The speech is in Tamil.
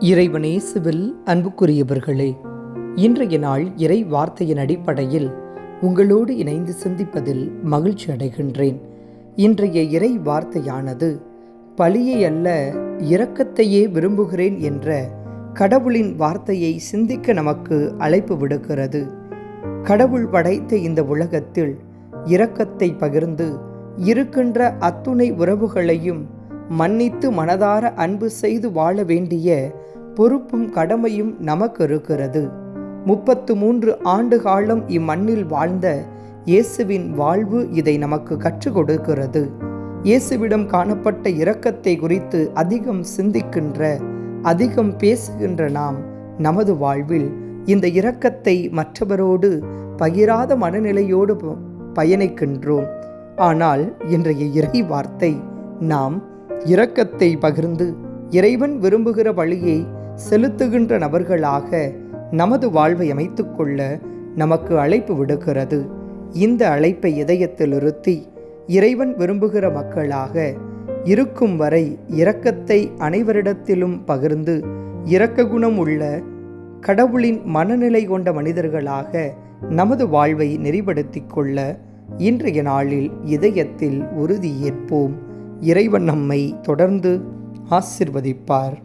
இறைவனேசுவில் அன்புக்குரியவர்களே இன்றைய நாள் இறை வார்த்தையின் அடிப்படையில் உங்களோடு இணைந்து சிந்திப்பதில் மகிழ்ச்சி அடைகின்றேன். இன்றைய இறை வார்த்தையானது பழியை அல்ல இரக்கத்தையே விரும்புகிறேன் என்ற கடவுளின் வார்த்தையை சிந்திக்க நமக்கு அழைப்பு விடுக்கிறது. கடவுள் படைத்த இந்த உலகத்தில் இரக்கத்தை பகிர்ந்து இருக்கின்ற அத்துணை உறவுகளையும் மன்னித்து மனதார அன்பு செய்து வாழ வேண்டிய பொறுப்பும் கடமையும் நமக்கு இருக்கிறது. முப்பத்து மூன்று ஆண்டு காலம் இம்மண்ணில் வாழ்ந்த இயேசுவின் வாழ்வு இதை நமக்கு கற்றுக் கொடுக்கிறது. இயேசுவிடம் காணப்பட்ட இரக்கத்தை குறித்து அதிகம் சிந்திக்கின்ற அதிகம் பேசுகின்ற நாம் நமது வாழ்வில் இந்த இரக்கத்தை மற்றவரோடு பகிராத மனநிலையோடு ப- பயணிக்கின்றோம். ஆனால் இன்றைய இறை வார்த்தை நாம் இரக்கத்தை பகிர்ந்து இறைவன் விரும்புகிற வழியை செலுத்துகின்ற நபர்களாக நமது வாழ்வை அமைத்துக்கொள்ள நமக்கு அழைப்பு விடுக்கிறது இந்த அழைப்பை இதயத்தில் இருத்தி இறைவன் விரும்புகிற மக்களாக இருக்கும் வரை இரக்கத்தை அனைவரிடத்திலும் பகிர்ந்து இரக்க குணம் உள்ள கடவுளின் மனநிலை கொண்ட மனிதர்களாக நமது வாழ்வை நெறிப்படுத்திக் கொள்ள இன்றைய நாளில் இதயத்தில் உறுதி ஏற்போம். இறைவன் நம்மை தொடர்ந்து ஆசிர்வதிப்பார்.